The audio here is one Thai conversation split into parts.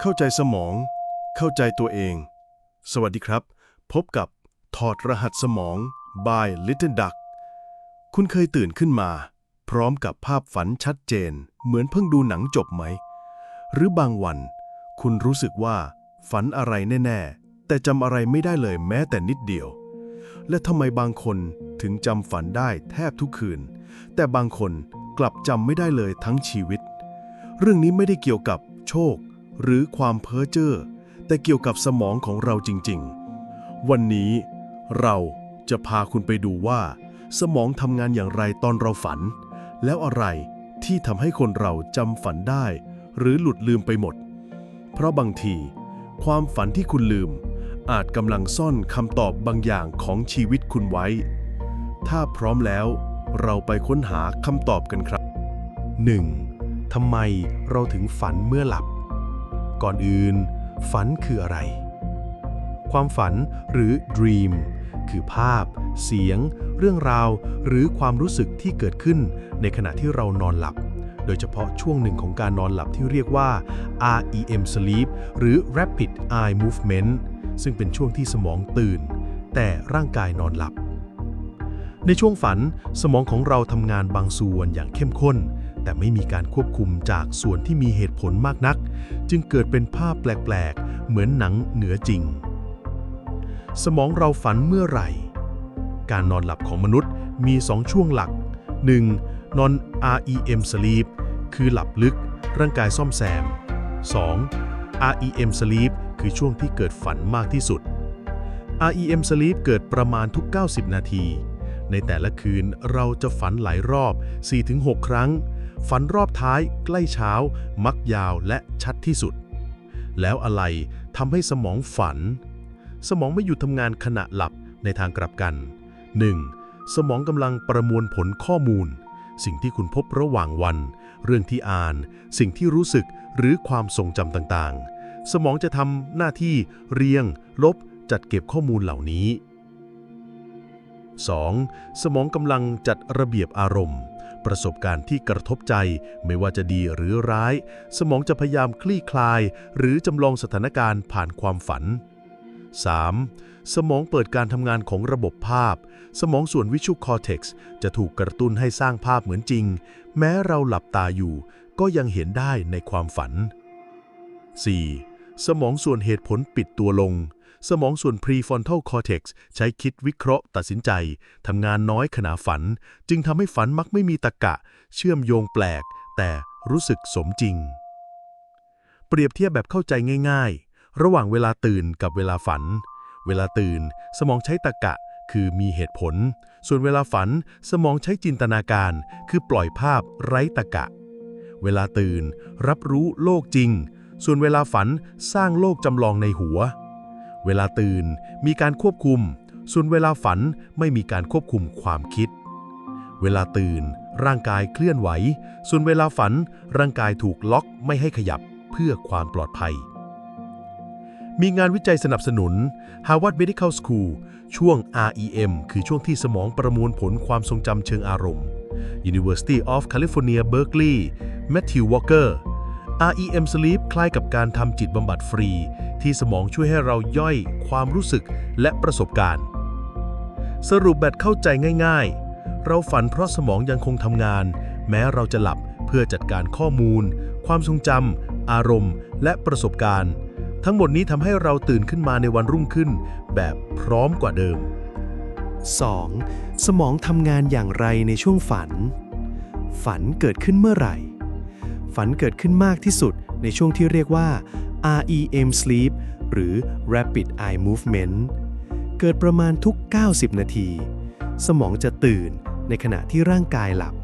เข้าใจสมอง เข้าใจตัวเอง สวัสดีครับ พบกับถอดรหัสสมอง by Little Duck คุณเคยตื่นขึ้นมา พร้อมกับภาพฝันชัดเจน เหมือนเพิ่งดูหนังจบไหม หรือบางวัน คุณรู้สึกว่า ฝันอะไรแน่ ๆ แต่จำอะไรไม่ได้เลยแม้แต่นิดเดียว และทำไมบางคนถึงจำฝันได้แทบทุกคืน แต่บางคนกลับจำไม่ได้เลยทั้งชีวิต เรื่องนี้ไม่ได้เกี่ยวกับโชค หรือความเพ้อเจ้อแต่เกี่ยวกับสมองของเราจริงๆ วันนี้เราจะพาคุณไปดูว่า สมองทำงานอย่างไรตอนเราฝัน แล้วอะไรที่ทำให้คนเราจำฝันได้ หรือหลุดลืมไปหมด เพราะบางที ความฝันที่คุณลืม อาจกำลังซ่อนคำตอบบางอย่างของชีวิตคุณไว้ ถ้าพร้อมแล้วเราไปค้นหาคำตอบกันครับ 1. ทำไมเราถึงฝันเมื่อหลับ ก่อนอื่น ฝันคืออะไร ความฝันหรือ dream คือภาพ เสียง เรื่องราว หรือความรู้สึกที่เกิดขึ้นในขณะที่เรานอนหลับ โดยเฉพาะช่วงหนึ่งของการนอนหลับที่เรียกว่า REM sleep หรือ rapid eye movement ซึ่งเป็นช่วงที่สมองตื่น แต่ร่างกายนอนหลับ ในช่วงฝันสมองของเราทำงานบางส่วนอย่างเข้มข้น แต่ไม่มีการควบคุมจากส่วนที่มีเหตุผลมากนัก จึงเกิดเป็นภาพแปลกๆ เหมือนหนังเหนือจริง สมองเราฝันเมื่อไหร่ การนอนหลับของมนุษย์มี 2 ช่วงหลัก 1. นอน REM sleep คือหลับลึก ร่างกายซ่อมแซม 2. REM sleep คือช่วงที่เกิดฝันมากที่สุด REM sleep เกิดประมาณทุก 90 นาที ในแต่ละคืนเราจะฝันหลายรอบ 4-6 ครั้ง ฝันรอบท้ายใกล้เช้า มักยาวและชัดที่สุด แล้วอะไรทำให้สมองฝัน สมองไม่หยุดทำงานขณะหลับในทางกลับกัน 1. สมองกำลังประมวลผลข้อมูล สิ่งที่คุณพบระหว่างวัน เรื่องที่อ่าน สิ่งที่รู้สึกหรือความทรงจำต่างๆ สมองจะทำหน้าที่เรียง ลบ จัดเก็บข้อมูลเหล่านี้ 2. สมองกำลังจัดระเบียบอารมณ์ ประสบการณ์ที่กระทบใจ ไม่ว่าจะดีหรือร้าย สมองจะพยายามคลี่คลาย หรือจำลองสถานการณ์ผ่านความฝัน 3. สมองเปิดการทำงานของระบบภาพ สมองส่วนวิช u a l cortex จะถูกกระตุ้นให้สร้างภาพเหมือนจริง แม้เราหลับตาอยู่ ก็ยังเห็นได้ในความฝัน 4. สมองส่วนเหตุผลปิดตัวลง สมองส่วน prefrontal cortex ใช้คิดวิเคราะห์ตัดสินใจ ทำงานน้อยขณะฝัน จึงทำให้ฝันมักไม่มีตะกะ เชื่อมโยงแปลก แต่รู้สึกสมจริง เปรียบเทียบแบบเข้าใจง่ายๆ ระหว่างเวลาตื่นกับเวลาฝัน เวลาตื่น สมองใช้ตะกะคือมีเหตุผล ส่วนเวลาฝันสมองใช้จินตนาการ คือปล่อยภาพไร้ตะกะ เวลาตื่น รับรู้โลกจริง ส่วนเวลาฝันสร้างโลกจำลองในหัว เวลาตื่นมีการควบคุม ส่วนเวลาฝันไม่มีการควบคุมความคิด เวลาตื่น ร่างกายเคลื่อนไหว ส่วนเวลาฝันร่างกายถูกล็อกไม่ให้ขยับเพื่อความปลอดภัย มีงานวิจัยสนับสนุน Harvard Medical School ช่วง REM คือช่วงที่สมองประมวลผลความทรงจำเชิงอารมณ์ University of California Berkeley Matthew Walker REM Sleep คล้ายกับการทำจิตบำบัดฟรี ที่สมองช่วยให้เราย่อยความรู้สึกและประสบการณ์ สรุปแบบเข้าใจง่ายๆ เราฝันเพราะสมองยังคงทำงาน แม้เราจะหลับเพื่อจัดการข้อมูล ความทรงจำอารมณ์ และประสบการณ์ ทั้งหมดนี้ทำให้เราตื่นขึ้นมาในวันรุ่งขึ้น แบบพร้อมกว่าเดิม 2. สมองทำงานอย่างไรในช่วงฝัน ฝันเกิดขึ้นเมื่อไหร่ ฝันเกิดขึ้นมากที่สุดในช่วงที่เรียกว่า REM sleep หรือ rapid eye movement เกิดประมาณทุก 90 นาที สมองจะตื่นในขณะที่ร่างกายหลับ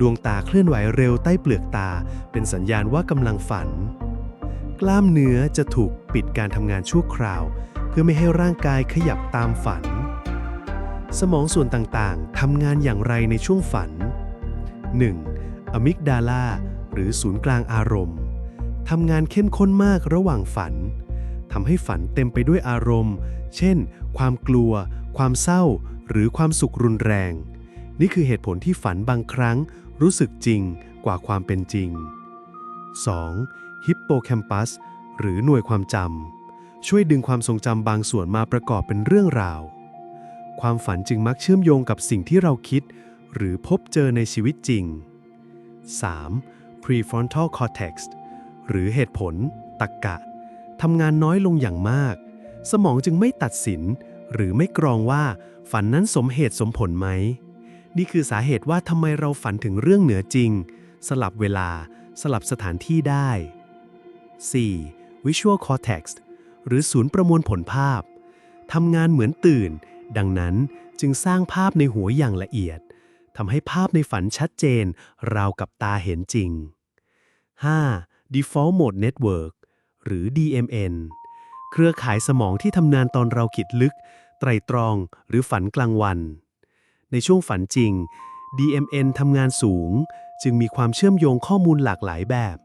ดวงตาเคลื่อนไหวเร็วใต้เปลือกตา เป็นสัญญาณว่ากำลังฝัน กล้ามเนื้อจะถูกปิดการทำงานชั่วคราว เพื่อไม่ให้ร่างกายขยับตามฝัน สมองส่วนต่างๆทำงานอย่างไรในช่วงฝัน 1. อะมิกดาลา หรือศูนย์กลางอารมณ์ทำงานเข้มข้นมากระหว่างฝันทำให้ฝันเต็มไปด้วยอารมณ์ เช่น ความกลัว ความเศร้า หรือความสุขรุนแรง นี่คือเหตุผลที่ฝันบางครั้งรู้สึกจริงกว่าความเป็นจริง 2. ฮิปโปแคมปัสหรือหน่วยความจำช่วยดึงความทรงจำบางส่วนมาประกอบเป็นเรื่องราว ความฝันจึงมักเชื่อมโยงกับสิ่งที่เราคิด หรือพบเจอในชีวิตจริง 3. Prefrontal cortex หรือเหตุผลตรรกะทำงานน้อยลงอย่างมาก สมองจึงไม่ตัดสิน หรือไม่กรองว่าฝันนั้นสมเหตุสมผลไหม นี่คือสาเหตุว่าทำไมเราฝันถึงเรื่องเหนือจริง สลับเวลา สลับสถานที่ได้ 4. visual cortex หรือศูนย์ประมวลผลภาพทำงานเหมือนตื่น ดังนั้นจึงสร้างภาพในหัวอย่างละเอียดทำให้ภาพในฝันชัดเจน ราวกับตาเห็นจริง 5. default mode network หรือ DMN เครือข่ายสมองที่ทำงานตอนเราคิดลึก ไตรตรอง หรือฝันกลางวัน ในช่วงฝันจริง DMN ทำงานสูง จึงมีความเชื่อมโยงข้อมูลหลากหลายแบบ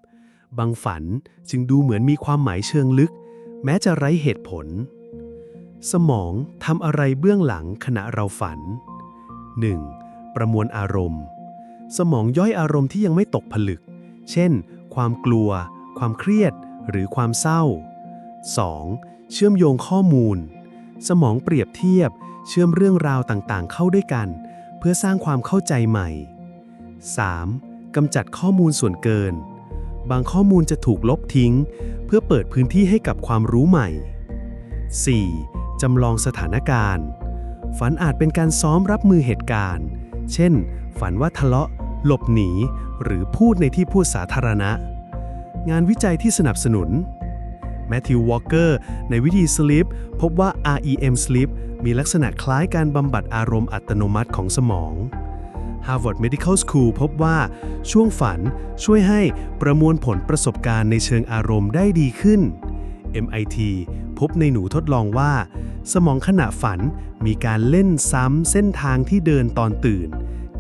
บางฝันจึงดูเหมือนมีความหมายเชิงลึก แม้จะไร้เหตุผล สมองทำอะไรเบื้องหลังขณะเราฝัน 1. ประมวลอารมณ์ สมองย่อยอารมณ์ที่ยังไม่ตกผลึก เช่น ความกลัว ความเครียด หรือความเศร้า 2. เชื่อมโยงข้อมูล สมองเปรียบเทียบ เชื่อมเรื่องราวต่างๆ เข้าด้วยกัน เพื่อสร้างความเข้าใจใหม่ 3. กำจัดข้อมูลส่วนเกิน บางข้อมูลจะถูกลบทิ้ง เพื่อเปิดพื้นที่ให้กับความรู้ใหม่ 4. จำลองสถานการณ์ ฝันอาจเป็นการซ้อมรับมือเหตุการณ์ เช่น ฝันว่าทะเลาะ หลบหนี หรือพูดในที่พูดสาธารณะ งานวิจัยที่สนับสนุนแมทธิววอลเกอร์ในวิธี Sleep พบว่า REM Sleep มีลักษณะคล้ายการบำบัดอารมณ์อัตโนมัติของสมอง Harvard Medical School พบว่า ช่วงฝันช่วยให้ประมวลผลประสบการณ์ในเชิงอารมณ์ได้ดีขึ้น MIT พบในหนูทดลองว่า สมองขณะฝันมีการเล่นซ้ำเส้นทางที่เดินตอนตื่น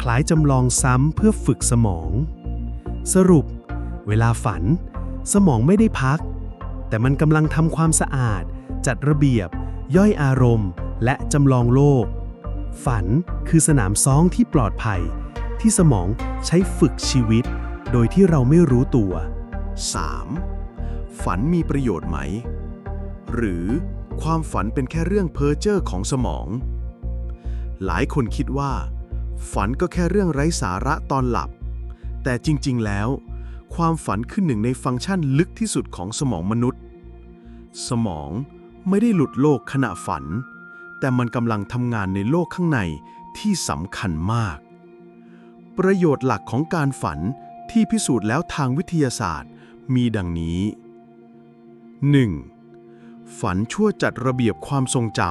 คล้ายจำลองซ้ำเพื่อฝึกสมอง สรุป เวลาฝัน สมองไม่ได้พัก แต่มันกำลังทำความสะอาด จัดระเบียบ ย่อยอารมณ์ และจำลองโลก ฝันคือสนามซ้องที่ปลอดภัย ที่สมองใช้ฝึกชีวิต โดยที่เราไม่รู้ตัว 3. ฝันมีประโยชน์ไหม หรือความฝันเป็นแค่เรื่องเพ้อเจ้อของสมอง หลายคนคิดว่า ฝันก็แค่เรื่องไร้สาระตอนหลับ แต่จริงๆ แล้ว ความฝันคือหนึ่งในฟังก์ชันลึกที่สุดของสมองมนุษย์ สมองไม่ได้หลุดโลกขณะฝัน แต่มันกำลังทำงานในโลกข้างในที่สำคัญมาก ประโยชน์หลักของการฝันที่พิสูจน์แล้วทางวิทยาศาสตร์ มีดังนี้ 1. ฝันช่วยจัดระเบียบความทรงจ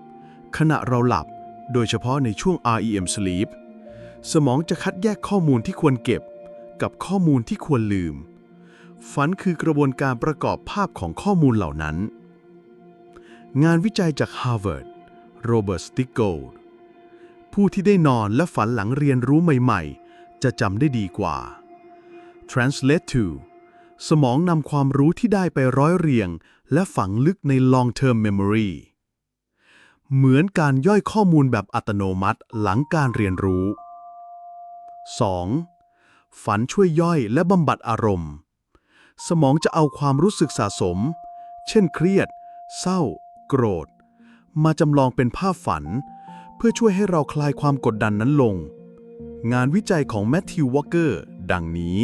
ำขณะเราหลับ โดยเฉพาะในช่วง REM sleep สมองจะคัดแยกข้อมูลที่ควรเก็บ กับข้อมูลที่ควรลืม ฝันคือกระบวนการประกอบภาพของข้อมูลเหล่านั้น งานวิจัยจาก Harvard โรเบิร์ตสติกโกลผู้ที่ได้นอนและฝันหลังเรียนรู้ใหม่ๆ จะจำได้ดีกว่า Translate to สมองนำความรู้ที่ได้ไปร้อยเรียง และฝังลึกใน long term memory เหมือนการย่อยข้อมูลแบบอัตโนมัติหลังการเรียนรู้ 2. ฝันช่วยย่อยและบำบัดอารมณ์ สมองจะเอาความรู้สึกสะสม เช่นเครียด เศร้า โกรธ มาจำลองเป็นภาพฝัน เพื่อช่วยให้เราคลายความกดดันนั้นลง งานวิจัยของแมทธิววอเกอร์ดังนี้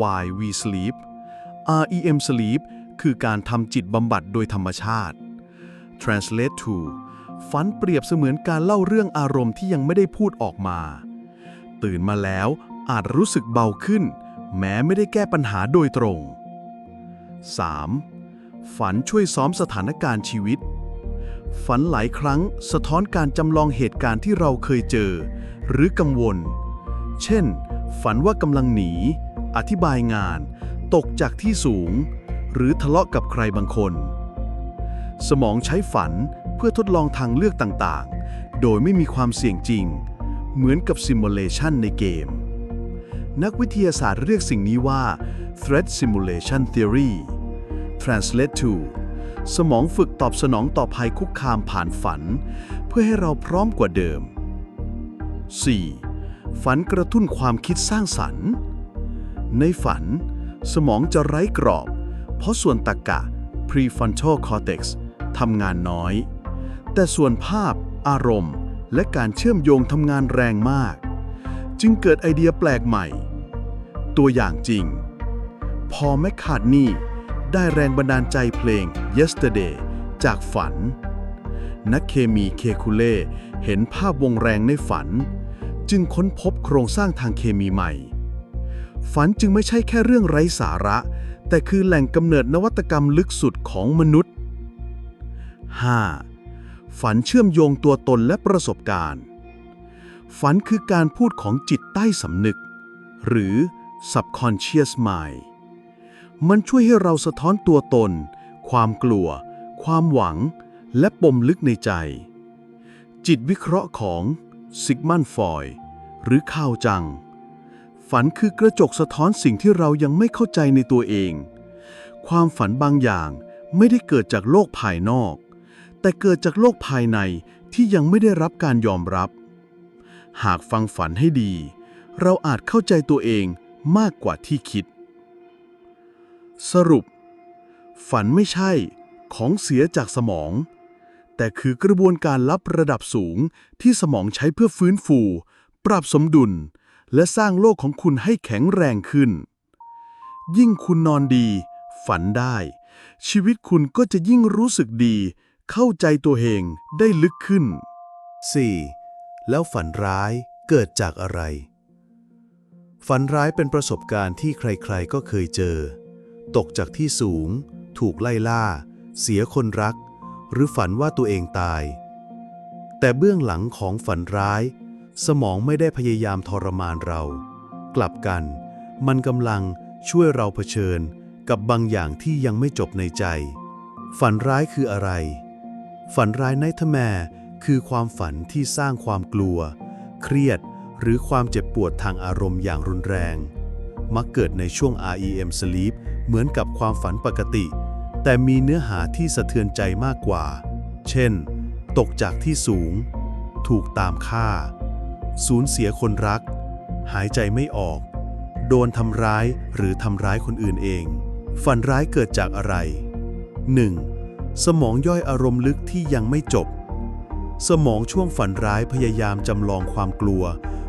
Why We Sleep REM Sleep คือการทำจิตบำบัดโดยธรรมชาติ Translate to ฝันเปรียบเสมือนการเล่าเรื่องอารมณ์ที่ยังไม่ได้พูดออกมา ตื่นมาแล้วอาจรู้สึกเบาขึ้น แม้ไม่ได้แก้ปัญหาโดยตรง 3. ฝันช่วยซ้อมสถานการณ์ชีวิต ฝันหลายครั้งสะท้อนการจำลองเหตุการณ์ที่เราเคยเจอ หรือกังวล เช่น ฝันว่ากำลังหนี อธิบายงาน ตกจากที่สูง หรือทะเลาะกับใครบางคน สมองใช้ฝันเพื่อทดลองทางเลือกต่างๆ โดยไม่มีความเสี่ยงจริง เหมือนกับซิมูเลชันในเกม นักวิทยาศาสตร์เรียกสิ่งนี้ว่า threat simulation theory translate to สมองฝึกตอบสนองต่อภัยคุกคามผ่านฝัน เพื่อให้เราพร้อมกว่าเดิม 4. ฝันกระตุ้นความคิดสร้างสรรค์ ในฝัน สมองจะไร้กรอบ เพราะส่วนตรรกะ prefrontal cortex ทำงานน้อย แต่ส่วนภาพ อารมณ์ และการเชื่อมโยงทำงานแรงมาก จึงเกิดไอเดียแปลกใหม่ ตัวอย่างจริง พอแมคคาร์นี่ได้แรงบันดาลใจเพลง Yesterday จากฝัน นักเคมีเคคูเล่เห็นภาพวงแรงในฝัน จึงค้นพบโครงสร้างทางเคมีใหม่ ฝันจึงไม่ใช่แค่เรื่องไร้สาระ แต่คือแหล่งกำเนิดนวัตกรรมลึกสุดของมนุษย์ 5. ฝันเชื่อมโยงตัวตนและประสบการณ์ ฝันคือการพูดของจิตใต้สำนึก หรือ subconscious mind มันช่วยให้เราสะท้อนตัวตน ความกลัว ความหวัง และปมลึกในใจ จิตวิเคราะห์ของซิกมันฟอยหรือข้าวจัง ฝันคือกระจกสะท้อนสิ่งที่เรายังไม่เข้าใจในตัวเอง ความฝันบางอย่างไม่ได้เกิดจากโลกภายนอก แต่เกิดจากโลกภายในที่ยังไม่ได้รับการยอมรับ หากฟังฝันให้ดี เราอาจเข้าใจตัวเองมากกว่าที่คิด สรุป ฝันไม่ใช่ของเสียจากสมอง แต่คือกระบวนการลับระดับสูงที่สมองใช้เพื่อฟื้นฟู ปรับสมดุล และสร้างโลกของคุณให้แข็งแรงขึ้น ยิ่งคุณนอนดี ฝันได้ ชีวิตคุณก็จะยิ่งรู้สึกดี เข้าใจตัวเองได้ลึกขึ้น 4. แล้วฝันร้ายเกิดจากอะไร ฝันร้ายเป็นประสบการณ์ที่ใครๆก็เคยเจอ ตกจากที่สูง ถูกไล่ล่า เสียคนรัก หรือฝันว่าตัวเองตาย แต่เบื้องหลังของฝันร้าย สมองไม่ได้พยายามทรมานเรา กลับกัน มันกำลังช่วยเราเผชิญกับบางอย่างที่ยังไม่จบในใจ ฝันร้ายคืออะไร ฝันร้ายไนท์แมร์คือความฝันที่สร้างความกลัว เครียด หรือความเจ็บปวดทางอารมณ์อย่างรุนแรง มักเกิดในช่วง REM sleep เหมือนกับความฝันปกติ แต่มีเนื้อหาที่สะเทือนใจมากกว่า เช่น ตกจากที่สูง ถูกตามฆ่า สูญเสียคนรัก หายใจไม่ออก โดนทำร้ายหรือทำร้ายคนอื่นเอง ฝันร้ายเกิดจากอะไร 1. สมองย่อยอารมณ์ลึกที่ยังไม่จบ สมองช่วงฝันร้ายพยายามจำลองความกลัว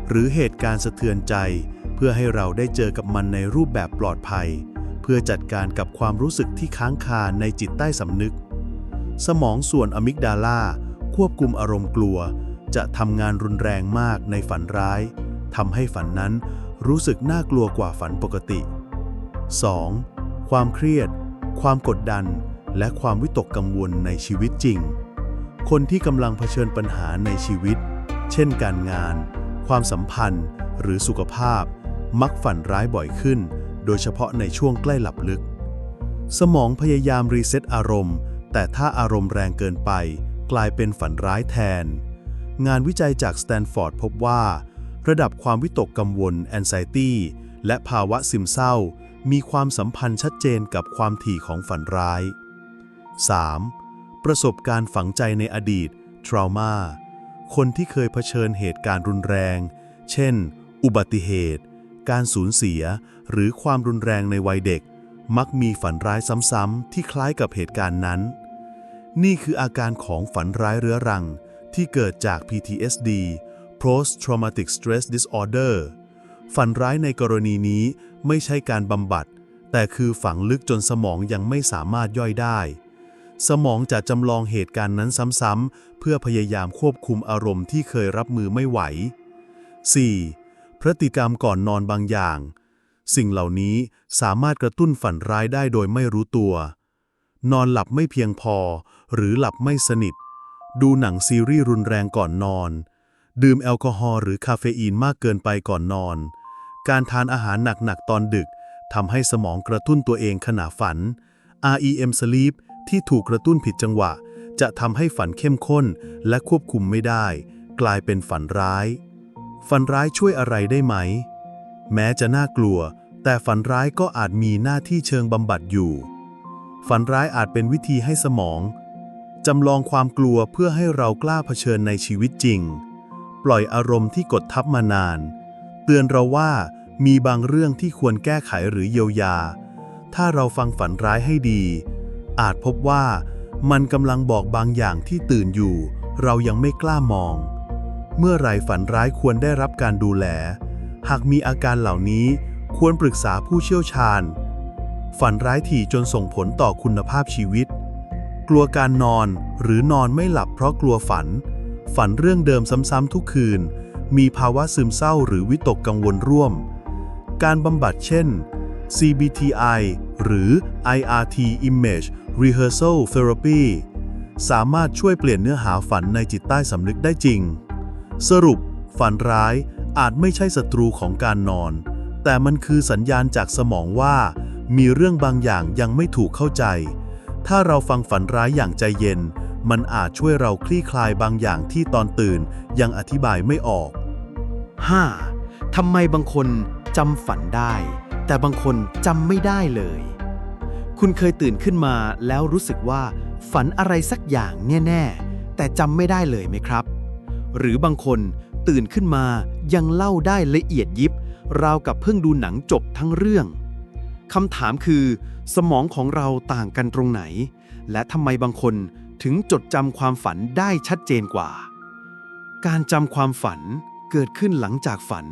หรือเหตุการณ์สะเทือนใจ เพื่อให้เราได้เจอกับมันในรูปแบบปลอดภัย เพื่อจัดการกับความรู้สึกที่ค้างคาในจิตใต้สำนึก สมองส่วนอะมิกดาลาควบคุมอารมณ์กลัว จะทำงานรุนแรงมากในฝันร้ายทำให้ฝันนั้นรู้สึกน่ากลัวกว่าฝันปกติ 2. ความเครียด ความกดดัน และความวิตกกังวลในชีวิตจริง คนที่กำลังเผชิญปัญหาในชีวิต เช่นการงาน ความสัมพันธ์ หรือสุขภาพ มักฝันร้ายบ่อยขึ้น โดยเฉพาะในช่วงใกล้หลับลึก สมองพยายามรีเซ็ตอารมณ์ แต่ถ้าอารมณ์แรงเกินไป กลายเป็นฝันร้ายแทน งานวิจัยจากสแตนฟอร์ดพบว่า ระดับความวิตกกังวล anxiety และภาวะซึมเศร้า มีความสัมพันธ์ชัดเจนกับความถี่ของฝันร้าย 3. ประสบการณ์ฝังใจในอดีต trauma คนที่เคยเผชิญเหตุการณ์รุนแรง เช่น อุบัติเหตุ การสูญเสีย หรือความรุนแรงในวัยเด็ก มักมีฝันร้ายซ้ำๆที่คล้ายกับเหตุการณ์นั้น นี่คืออาการของฝันร้ายเรื้อรัง ที่เกิดจาก PTSD Post Traumatic Stress Disorder ฝันร้ายในกรณีนี้ไม่ใช่การบำบัด แต่คือฝังลึกจนสมองยังไม่สามารถย่อยได้ สมองจะจำลองเหตุการณ์นั้นซ้ำๆ เพื่อพยายามควบคุมอารมณ์ที่เคยรับมือไม่ไหว 4. พฤติกรรมก่อนนอนบางอย่าง สิ่งเหล่านี้สามารถกระตุ้นฝันร้ายได้โดยไม่รู้ตัว นอนหลับไม่เพียงพอ หรือหลับไม่สนิท ดูหนังซีรีส์รุนแรงก่อนนอน ดื่มแอลกอฮอล์หรือคาเฟอีนมากเกินไปก่อนนอน การทานอาหารหนักๆตอนดึกทำให้สมองกระตุ้นตัวเองขณะฝัน REM sleep ที่ถูกกระตุ้นผิดจังหวะ จะทำให้ฝันเข้มข้นและควบคุมไม่ได้ กลายเป็นฝันร้าย ฝันร้ายช่วยอะไรได้ไหม แม้จะน่ากลัว แต่ฝันร้ายก็อาจมีหน้าที่เชิงบำบัดอยู่ ฝันร้ายอาจเป็นวิธีให้สมองจำลองความกลัวเพื่อให้เรากล้าเผชิญในชีวิตจริง ปล่อยอารมณ์ที่กดทับมานาน เตือนเราว่ามีบางเรื่องที่ควรแก้ไขหรือเยียวยา ถ้าเราฟังฝันร้ายให้ดี อาจพบว่ามันกำลังบอกบางอย่างที่ตื่นอยู่ เรายังไม่กล้ามอง เมื่อไรฝันร้ายควรได้รับการดูแล หากมีอาการเหล่านี้ควรปรึกษาผู้เชี่ยวชาญ ฝันร้ายถี่จนส่งผลต่อคุณภาพชีวิต กลัวการนอนหรือนอนไม่หลับเพราะกลัวฝัน ฝันเรื่องเดิมซ้ำๆทุกคืน มีภาวะซึมเศร้าหรือวิตกกังวลร่วม การบำบัดเช่น CBTI หรือ IRT Image Rehearsal Therapy สามารถช่วยเปลี่ยนเนื้อหาฝันในจิตใต้สำนึกได้จริง สรุป ฝันร้ายอาจไม่ใช่ศัตรูของการนอน แต่มันคือสัญญาณจากสมองว่า มีเรื่องบางอย่างยังไม่ถูกเข้าใจ ถ้าเราฟังฝันร้ายอย่างใจเย็น มันอาจช่วยเราคลี่คลายบางอย่างที่ตอนตื่นยังอธิบายไม่ออก 5. ทำไมบางคนจำฝันได้ แต่บางคนจำไม่ได้เลย คุณเคยตื่นขึ้นมาแล้วรู้สึกว่า ฝันอะไรสักอย่างแน่ๆแต่จำไม่ได้เลยไหมครับ หรือบางคนตื่นขึ้นมายังเล่าได้ละเอียดยิบ ราวกับเพิ่งดูหนังจบทั้งเรื่องคำถามคือ สมองของเราต่างกันตรงไหน และทำไมบางคนถึงจดจำความฝันได้ชัดเจนกว่า การจำความฝันเกิดขึ้นหลังจากฝัน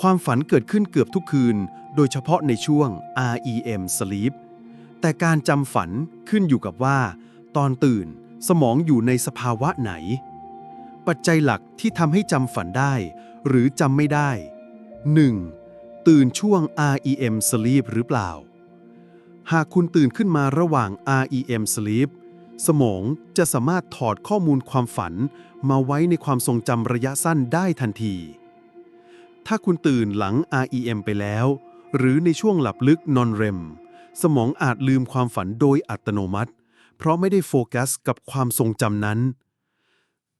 ความฝันเกิดขึ้นเกือบทุกคืน โดยเฉพาะในช่วง REM sleep แต่การจำฝันขึ้นอยู่กับว่า ตอนตื่นสมองอยู่ในสภาวะไหน ปัจจัยหลักที่ทำให้จำฝันได้ หรือจำไม่ได้ 1. ตื่นช่วง REM sleep หรือเปล่า หากคุณตื่นขึ้นมาระหว่าง REM sleep สมองจะสามารถถอดข้อมูลความฝันมาไว้ในความทรงจำระยะสั้นได้ทันที ถ้าคุณตื่นหลัง REM ไปแล้ว หรือในช่วงหลับลึก non-REM สมองอาจลืมความฝันโดยอัตโนมัติ เพราะไม่ได้โฟกัสกับความทรงจำนั้น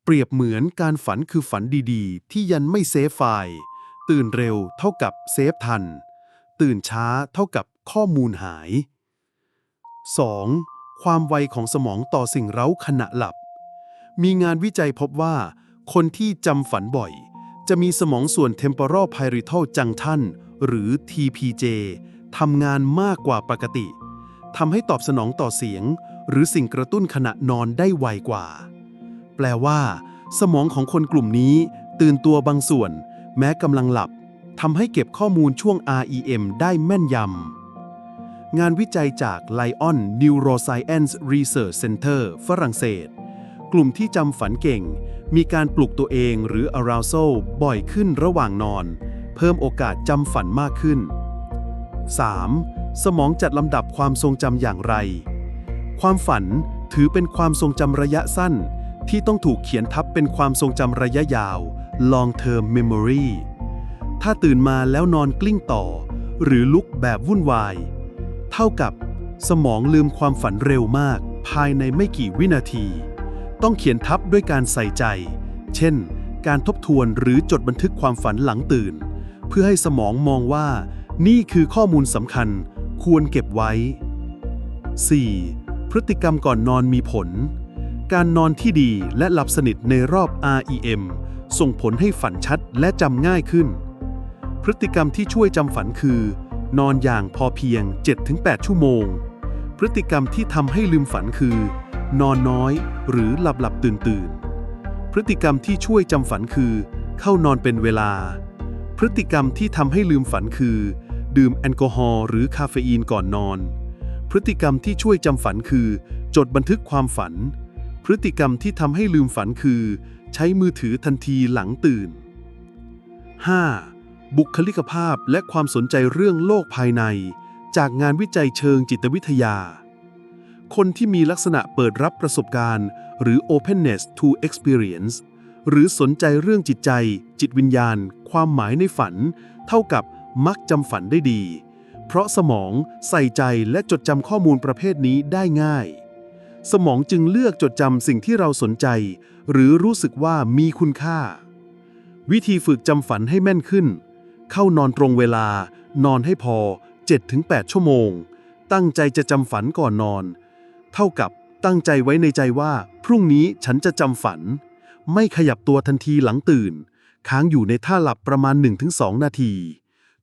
เปรียบเหมือนการฝันคือฝันดีๆ ที่ยันไม่เซฟไฟล์ ตื่นเร็วเท่ากับเซฟทัน ตื่นช้าเท่ากับข้อมูลหาย 2. ความไวของสมองต่อสิ่งเร้าขณะหลับ มีงานวิจัยพบว่า คนที่จำฝันบ่อย จะมีสมองส่วน temporal parietal junction หรือ TPJ ทำงานมากกว่าปกติทำให้ตอบสนองต่อเสียง หรือสิ่งกระตุ้นขณะนอนได้ไวกว่า แปลว่า สมองของคนกลุ่มนี้ ตื่นตัวบางส่วน แม้กำลังหลับทำให้เก็บข้อมูลช่วง REM ได้แม่นยำ งานวิจัยจาก Lion Neuroscience Research Center ฝรั่งเศส กลุ่มที่จำฝันเก่ง มีการปลุกตัวเองหรือ arousal บ่อยขึ้นระหว่างนอน เพิ่มโอกาสจำฝันมากขึ้น 3. สมองจัดลำดับความทรงจำอย่างไร ความฝันถือเป็นความทรงจำระยะสั้น ที่ต้องถูกเขียนทับเป็นความทรงจำระยะยาว long term memory ถ้าตื่นมาแล้วนอนกลิ้งต่อ หรือลุกแบบวุ่นวาย เท่ากับ สมองลืมความฝันเร็วมาก ภายในไม่กี่วินาที ต้องเขียนทับด้วยการใส่ใจ เช่น การทบทวนหรือจดบันทึกความฝันหลังตื่น เพื่อให้สมองมองว่า นี่คือข้อมูลสำคัญควรเก็บไว้ 4. พฤติกรรมก่อนนอนมีผล การนอนที่ดีและหลับสนิทในรอบ REM ส่งผลให้ฝันชัดและจำง่ายขึ้น พฤติกรรมที่ช่วยจำฝันคือ นอนอย่างพอเพียง 7-8 ชั่วโมง พฤติกรรมที่ทำให้ลืมฝันคือ นอนน้อยหรือหลับหลับตื่นตื่นพฤติกรรมที่ช่วยจำฝันคือ เข้านอนเป็นเวลา พฤติกรรมที่ทำให้ลืมฝันคือ ดื่มแอลกอฮอล์หรือคาเฟอีนก่อนนอน พฤติกรรมที่ช่วยจำฝันคือ จดบันทึกความฝัน พฤติกรรมที่ทำให้ลืมฝันคือ ใช้มือถือทันทีหลังตื่น 5. บุคลิกภาพและความสนใจเรื่องโลกภายใน จากงานวิจัยเชิงจิตวิทยา คนที่มีลักษณะเปิดรับประสบการณ์ หรือ openness to experience หรือสนใจเรื่องจิตใจ จิตวิญญาณ ความหมายในฝัน เท่ากับ มักจำฝันได้ดี เพราะสมองใส่ใจและจดจำข้อมูลประเภทนี้ได้ง่าย สมองจึงเลือกจดจำสิ่งที่เราสนใจ หรือรู้สึกว่ามีคุณค่า วิธีฝึกจำฝันให้แม่นขึ้น เข้านอนตรงเวลา นอนให้พอ 7-8 ชั่วโมง ตั้งใจจะจำฝันก่อนนอน เท่ากับตั้งใจไว้ในใจว่า พรุ่งนี้ฉันจะจำฝัน ไม่ขยับตัวทันทีหลังตื่น ค้างอยู่ในท่าหลับประมาณ 1-2 นาที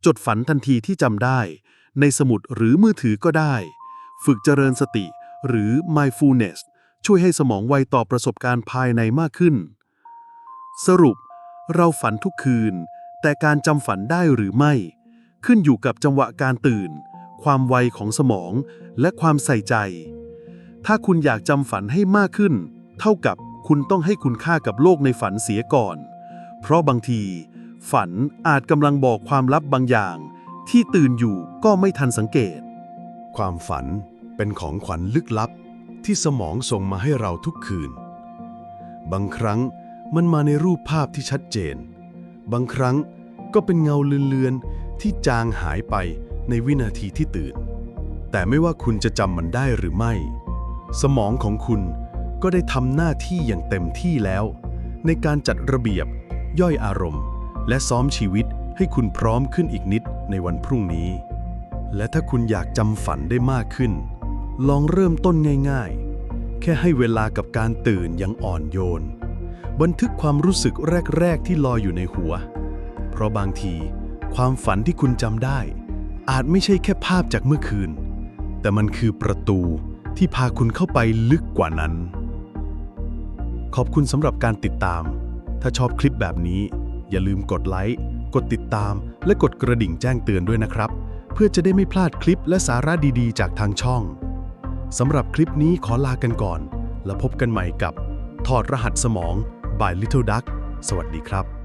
จดฝันทันทีที่จำได้ ในสมุดหรือมือถือก็ได้ ฝึกเจริญสติหรือ mindfulness ช่วยให้สมองไวต่อประสบการณ์ภายในมากขึ้น สรุป เราฝันทุกคืน แต่การจำฝันได้หรือไม่ ขึ้นอยู่กับจังหวะการตื่น ความไวของสมอง และความใส่ใจ ถ้าคุณอยากจำฝันให้มากขึ้น เท่ากับคุณต้องให้คุณค่ากับโลกในฝันเสียก่อน เพราะบางที ฝันอาจกำลังบอกความลับบางอย่าง ที่ตื่นอยู่ก็ไม่ทันสังเกต ความฝันเป็นของขวัญลึกลับ ที่สมองส่งมาให้เราทุกคืน บางครั้งมันมาในรูปภาพที่ชัดเจน บางครั้งก็เป็นเงาเลือนๆที่จางหายไปในวินาทีที่ตื่น แต่ไม่ว่าคุณจะจำมันได้หรือไม่ สมองของคุณก็ได้ทำหน้าที่อย่างเต็มที่แล้ว ในการจัดระเบียบย่อยอารมณ์ และซ้อมชีวิตให้คุณพร้อมขึ้นอีกนิดในวันพรุ่งนี้ และถ้าคุณอยากจำฝันได้มากขึ้น ลองเริ่มต้นง่ายๆ แค่ให้เวลากับการตื่นอย่างอ่อนโยน บันทึกความรู้สึกแรกๆที่ลอยอยู่ในหัว เพราะบางที ความฝันที่คุณจำได้ อาจไม่ใช่แค่ภาพจากเมื่อคืน แต่มันคือประตูที่พาคุณเข้าไปลึกกว่านั้น ขอบคุณสำหรับการติดตาม ถ้าชอบคลิปแบบนี้ อย่าลืมกดไลค์ กดติดตาม และกดกระดิ่งแจ้งเตือนด้วยนะครับ เพื่อจะได้ไม่พลาดคลิปและสาระดีๆ จากทางช่องสำหรับคลิปนี้ขอลากันก่อน แล้วพบกันใหม่กับ ถอดรหัสสมอง by Little Duck สวัสดีครับ